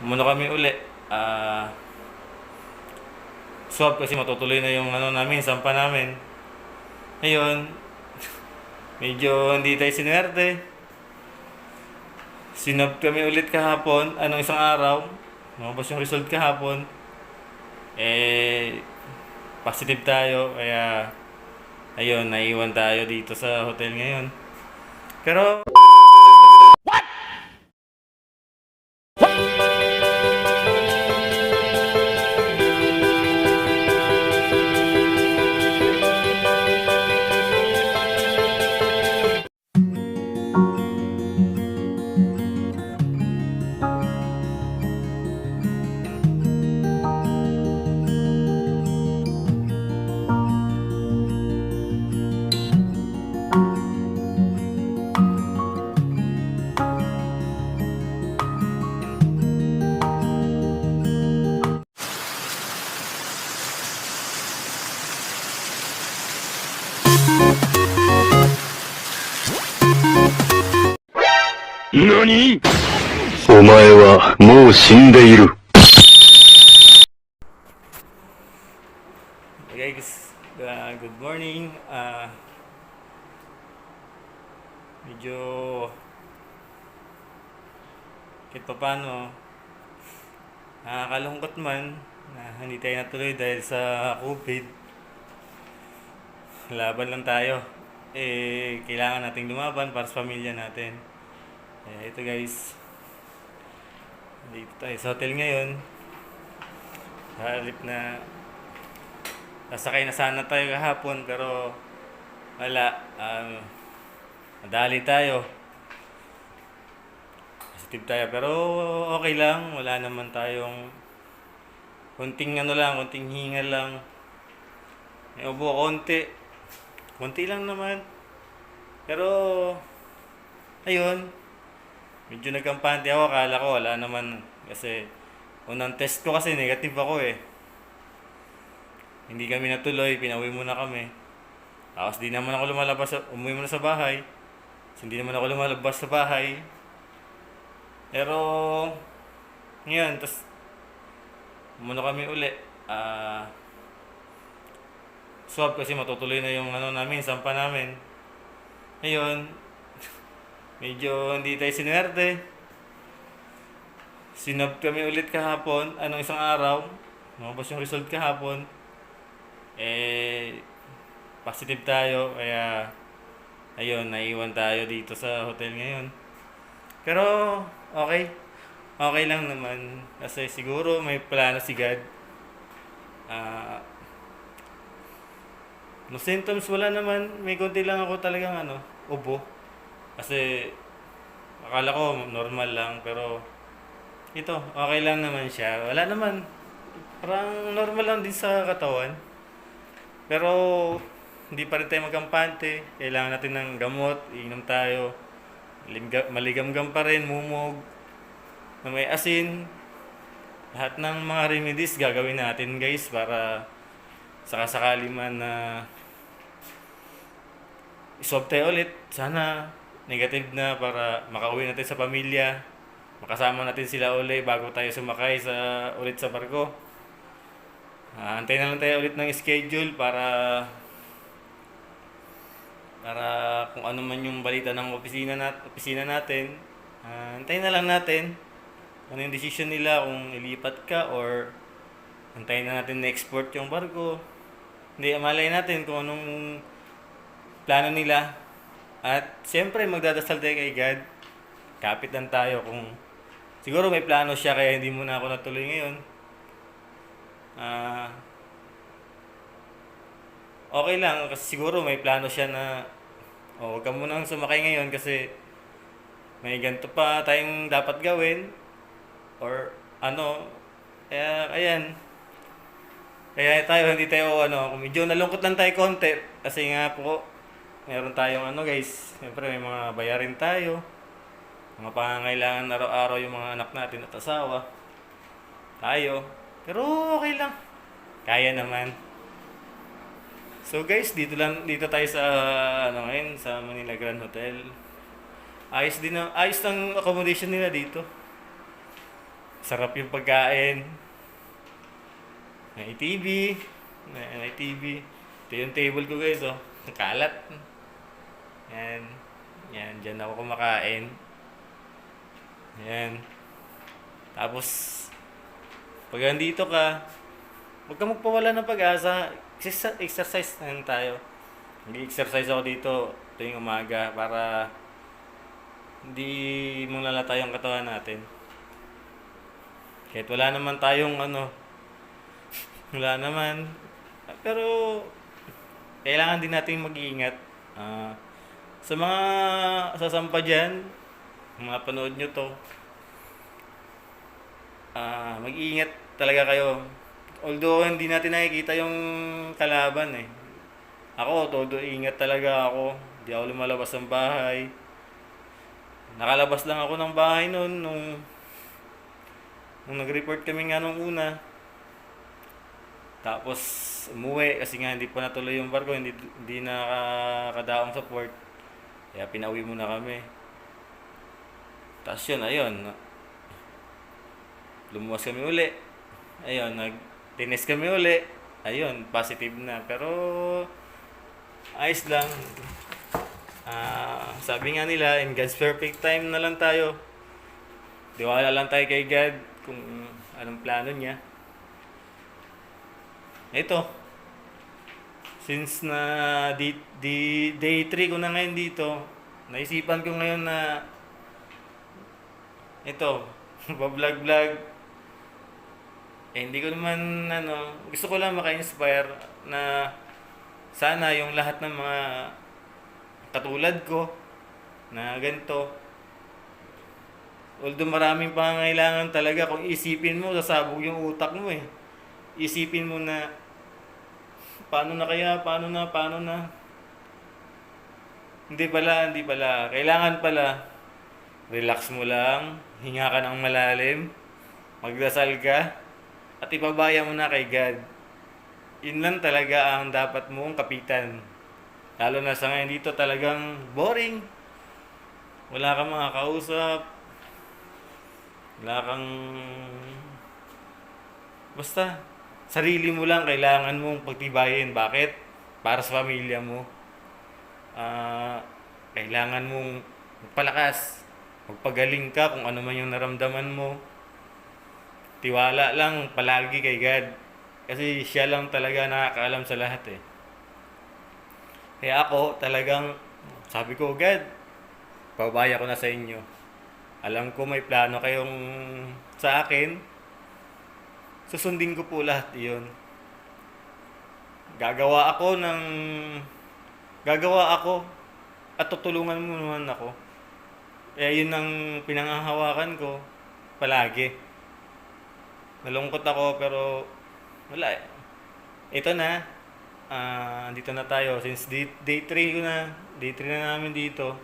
Muna kami uli. Ah... swab kasi matutuloy na yung ano namin, sampa namin. Ngayon, medyo hindi tayo sinuwerte. Sinab kami ulit kahapon, anong isang araw. Lumabas yung result kahapon. Eh, positive tayo, kaya ayun, naiwan tayo dito sa hotel ngayon. Pero, NANI お前はもう死んでいる。 Okay, guys. Uh, good morning. Uh, medyo kahit pa paano nakakalungkot man na hindi tayo natuloy dahil sa COVID. Laban lang tayo. Eh, kailangan nating lumaban para sa pamilya natin. Eh, ito guys. Dito tayo sa hotel ngayon. Halip na Nasakay na sana tayo kahapon pero wala. Um, nadali tayo. Positive tayo pero okay lang. Wala naman tayong kunting ano lang, kunting hingal lang. May ubo konti. Kunti lang naman. Pero ayun. Medyo nagkampante ako. Akala ko wala naman. Kasi unang test ko kasi negative ako eh. Hindi kami natuloy, pinauwi muna kami. Tapos di naman ako lumalabas, umuwi muna sa bahay. Tapos hindi naman ako lumalabas sa bahay. Pero, ngayon, tapos, muna kami uli. Ah, swab kasi matutuloy na yung ano namin, sampa namin. Ngayon, medyo hindi tayo sinuwerte. Sinab kami ulit kahapon, anong isang araw. Lumabas yung result kahapon. Eh positive tayo kaya ayun naiwan tayo dito sa hotel ngayon. Pero okay. Okay lang naman. Kasi siguro may plano si God. Ah no symptoms wala naman. May konti lang ako talagang ano ubo kasi akala ko normal lang pero ito okay lang naman siya wala naman parang normal lang din sa katawan pero hindi pa rin tayo magkampante. Kailangan natin ng gamot, iinom tayo. Maligam- Maligam-gam pa rin, mumog, na may asin. Lahat ng mga remedies gagawin natin guys para sakasakali man na iswab tayo ulit. Sana negative na para makauwi natin sa pamilya. Makasama natin sila uli bago tayo sumakay sa ulit sa barko. Ah, antayin na lang tayo ulit ng schedule para para kung ano man yung balita ng opisina nat opisina natin. Ah, antayin na lang natin ano yung decision nila kung ilipat ka or antayin na natin na-export yung barko. Hindi, malay natin kung anong plano nila. At siyempre, magdadasal tayo kay God. Kapit lang tayo kung siguro may plano siya kaya hindi muna ako natuloy ngayon. Ah. okay lang kasi siguro may plano siya na oh, huwag ka munang sumakay ngayon kasi may ganito pa tayong dapat gawin or ano kaya ayan kaya tayo hindi tayo ano medyo nalungkot lang tayo konti kasi nga po meron tayong ano guys siyempre may mga bayarin tayo mga pangangailangan araw-araw yung mga anak natin at asawa tayo pero okay lang. Kaya naman. So guys, dito lang dito tayo sa ano ngayon sa Manila Grand Hotel. Ayos din ang ayos ang accommodation nila dito. Sarap yung pagkain. May TV. May, may TV. Ito yung table ko guys, oh. Kalat. Yan. Yan, dyan ako kumakain. Yan. Tapos, pag andito ka, huwag ka magpawala ng pag-asa. Exercise, na lang tayo. Nag-exercise ako dito tuwing umaga para hindi malalata yung katawan natin. Kahit wala naman tayong ano, wala naman. Pero, kailangan din natin mag-iingat. Ah, sa mga sasampa dyan, mga panood nyo to, ah mag-iingat talaga kayo. Although hindi natin nakikita yung kalaban eh. Ako, todo ingat talaga ako. Hindi ako lumalabas ng bahay. Nakalabas lang ako ng bahay noon nung nung nag-report kami nga nung una. Tapos umuwi kasi nga hindi pa natuloy yung barko, hindi hindi nakakadaong sa port. Kaya pinauwi muna kami. Tapos yun, ayun. Lumuwas kami uli. Ayun, nag-tennis kami uli. Ayun, positive na. Pero ayos lang. Ah, sabi nga nila, in God's perfect time na lang tayo. Diwala lang tayo kay God kung anong plano niya. Ito. Since na di, di, day 3 ko na ngayon dito, naisipan ko ngayon na ito, pa-vlog-vlog. Eh, hindi ko naman, ano, gusto ko lang maka-inspire na sana yung lahat ng mga katulad ko na ganito. Although maraming pangangailangan talaga kung isipin mo, sasabog yung utak mo eh. Isipin mo na paano na kaya, paano na, paano na. Hindi pala, hindi pala. Kailangan pala relax mo lang, hinga ka ng malalim, magdasal ka, at ipabaya mo na kay God. Yun lang talaga ang dapat mong kapitan. Lalo na sa ngayon dito talagang boring. Wala kang mga kausap. Wala kang... Basta, sarili mo lang kailangan mong pagtibayin. Bakit? Para sa pamilya mo. Ah, kailangan mong magpalakas. Magpagaling ka kung ano man yung naramdaman mo. Tiwala lang palagi kay God. Kasi siya lang talaga nakakaalam sa lahat eh. Kaya ako talagang sabi ko, God, pabaya ko na sa inyo. Alam ko may plano kayong sa akin. Susundin ko po lahat iyon. Gagawa ako ng... Gagawa ako at tutulungan mo naman ako. Eh, yun ang pinangahawakan ko palagi. Nalungkot ako pero wala eh. Ito na. Ah, dito na tayo. Since day, day 3 ko na. Day 3 na namin dito.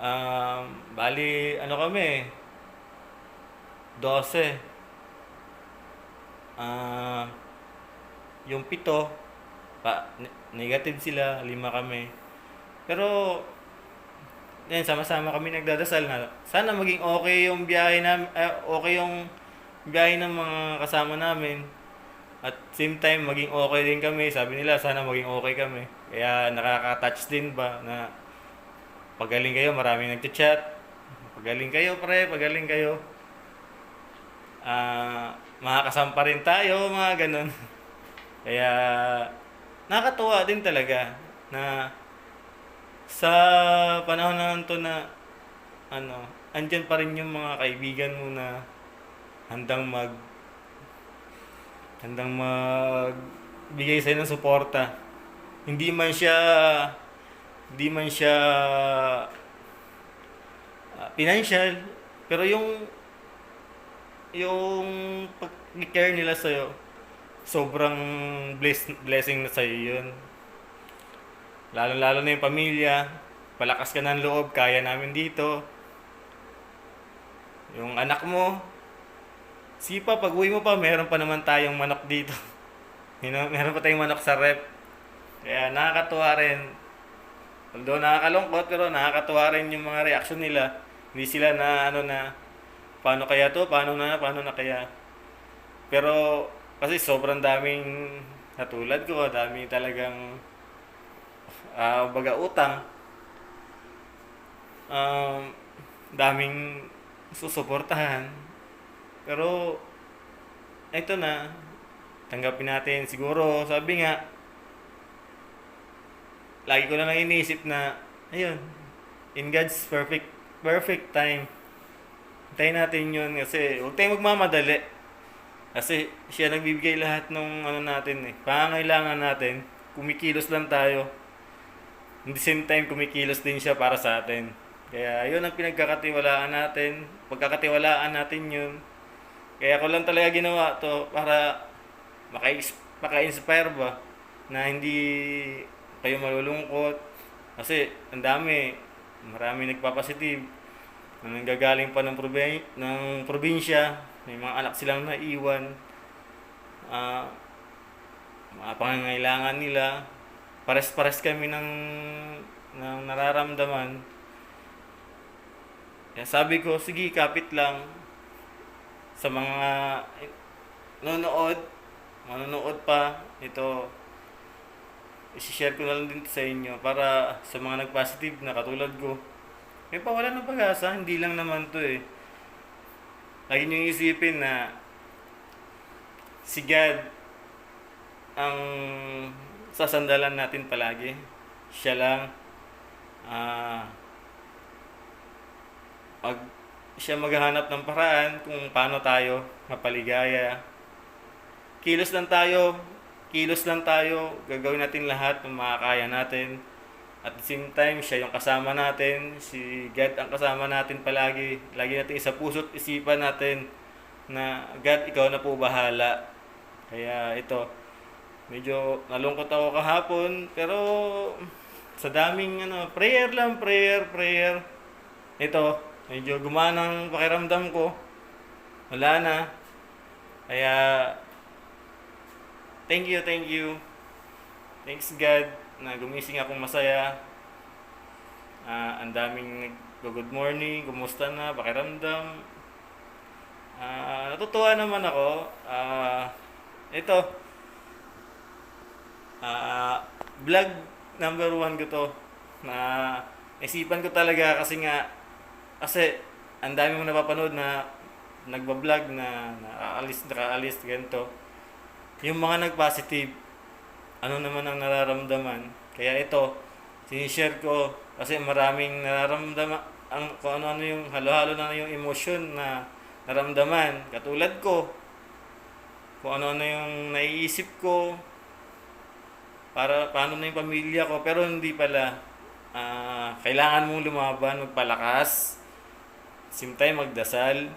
Um, bali, ano kami? 12. Ah, yung pito, pa, ne- negative sila, lima kami. Pero, yan, sama-sama kami nagdadasal nga. Sana maging okay yung biyahe namin, eh, okay yung biyahe ng mga kasama namin. At same time, maging okay din kami. Sabi nila, sana maging okay kami. Kaya nakaka-touch din ba na pagaling kayo, maraming nagchat. Pagaling kayo, pre, pagaling kayo. Ah, makakasampa rin tayo, mga ganun. Kaya, nakakatuwa din talaga na sa panahon na to na ano, andyan pa rin yung mga kaibigan mo na handang mag handang mag bigay sa'yo ng suporta. Hindi man siya hindi man siya ah, financial, pero yung yung pag-care nila sa'yo, sobrang bless, blessing na sa'yo yun. Lalo-lalo na yung pamilya, palakas ka ng loob, kaya namin dito. Yung anak mo, sipa, pag uwi mo pa, meron pa naman tayong manok dito. Meron pa tayong manok sa rep. Kaya nakakatuwa rin. Although nakakalungkot, pero nakakatuwa rin yung mga reaction nila. Hindi sila na, ano na, paano kaya to? Paano na? Paano na kaya? Pero kasi sobrang daming natulad ko, dami talagang ah baga utang. Um, daming susuportahan. Pero ito na, tanggapin natin siguro, sabi nga, lagi ko na lang iniisip na, ayun, in God's perfect, perfect time, hintayin natin yun kasi huwag tayong magmamadali. Kasi siya nagbibigay lahat ng ano natin eh, pangangailangan natin, kumikilos lang tayo. At the same time, kumikilos din siya para sa atin. Kaya yun ang pinagkakatiwalaan natin, pagkakatiwalaan natin yun. Kaya ko lang talaga ginawa to para maka- maka-inspire ba na hindi kayo malulungkot. Kasi ang dami, marami nagpapositive na nanggagaling pa ng, probi- ng probinsya, may mga anak silang naiwan, ah mga pangangailangan nila, pares-pares kami ng, ng nararamdaman. Kaya sabi ko, sige, kapit lang sa mga nanonood, manonood pa, ito, isi-share ko na lang din sa inyo para sa mga nag-positive na katulad ko. May pawala ng pag-asa, hindi lang naman to eh. Lagi nyo isipin na si God ang sasandalan natin palagi. Siya lang. Ah, mag, siya maghahanap ng paraan kung paano tayo mapaligaya. Kilos lang tayo, kilos lang tayo, gagawin natin lahat ng makakaya natin. At the same time, siya yung kasama natin, si God ang kasama natin palagi. Lagi natin sa puso't isipan natin na God, ikaw na po bahala. Kaya ito, medyo nalungkot ako kahapon, pero sa daming ano, prayer lang, prayer, prayer. Ito, medyo gumanang pakiramdam ko. Wala na. Kaya, thank you, thank you. Thanks God na gumising akong masaya. Ah, ang daming nag-good morning, kumusta na, pakiramdam. Ah, natutuwa naman ako. Ah, ito. Ah, vlog number one ko to. Na isipan ko talaga kasi nga kasi ang dami mong napapanood na nagba-vlog na nakaalis, nakaalis, ganito. Yung mga nag-positive, ano naman ang nararamdaman. Kaya ito, sinishare ko kasi maraming nararamdaman ang kung ano-ano yung halo-halo na yung emosyon na naramdaman. Katulad ko, kung ano-ano yung naiisip ko, para paano na yung pamilya ko, pero hindi pala. Ah, kailangan mong lumaban, magpalakas, same time magdasal,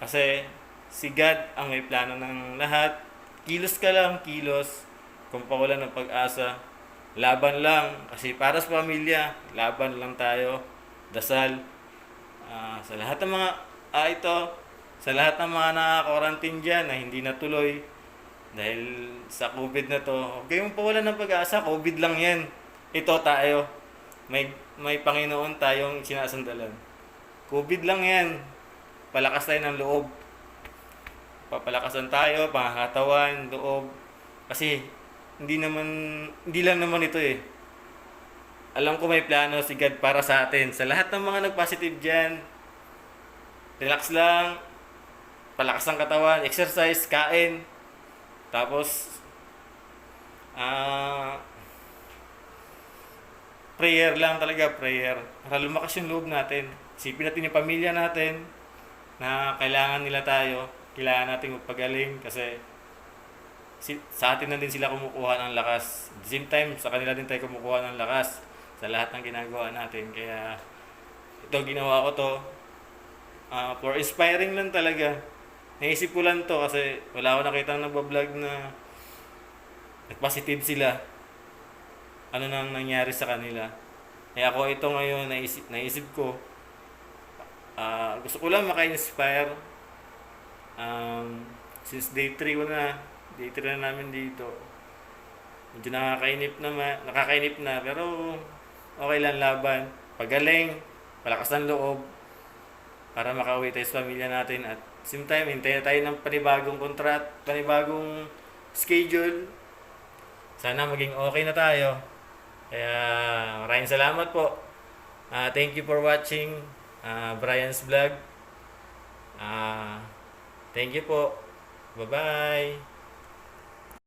kasi si God ang may plano ng lahat. Kilos ka lang, kilos. Kung pawala ng pag-asa, laban lang. Kasi para sa pamilya, laban lang tayo. Dasal. Ah, sa lahat ng mga, ah ito, sa lahat ng mga naka-quarantine dyan na hindi natuloy, dahil sa COVID na to, huwag kayong pawalan ng pag-asa, COVID lang yan. Ito tayo. May, may Panginoon tayong sinasandalan. COVID lang yan. Palakas tayo ng loob. Papalakasan tayo, pangatawan, loob. Kasi, hindi naman, hindi lang naman ito eh. Alam ko may plano si God para sa atin. Sa lahat ng mga nag-positive dyan, relax lang, palakas ang katawan, exercise, kain, tapos, ah, prayer lang talaga, prayer. Para lumakas yung loob natin. Isipin natin yung pamilya natin na kailangan nila tayo. Kailangan natin magpagaling kasi si, sa atin na din sila kumukuha ng lakas. At the same time, sa kanila din tayo kumukuha ng lakas sa lahat ng ginagawa natin. Kaya ito ginawa ko to ah, for inspiring lang talaga. Naisip ko lang to kasi wala ako nakita nagbablog na nag-positive sila. Ano nang nangyari sa kanila. Eh ako ito ngayon naisip, naisip ko ah, gusto ko lang maka-inspire um, since day 3 ko na 3 na namin dito medyo nakakainip na nakakainip na pero okay lang laban pagaling palakas ng loob para makauwi tayo sa pamilya natin at same time, hintayin tayo ng panibagong kontrat, panibagong schedule. Sana maging okay na tayo. Kaya maraming salamat po. Ah, thank you for watching ah, Brian's Vlog. Ah, thank you po. Bye-bye.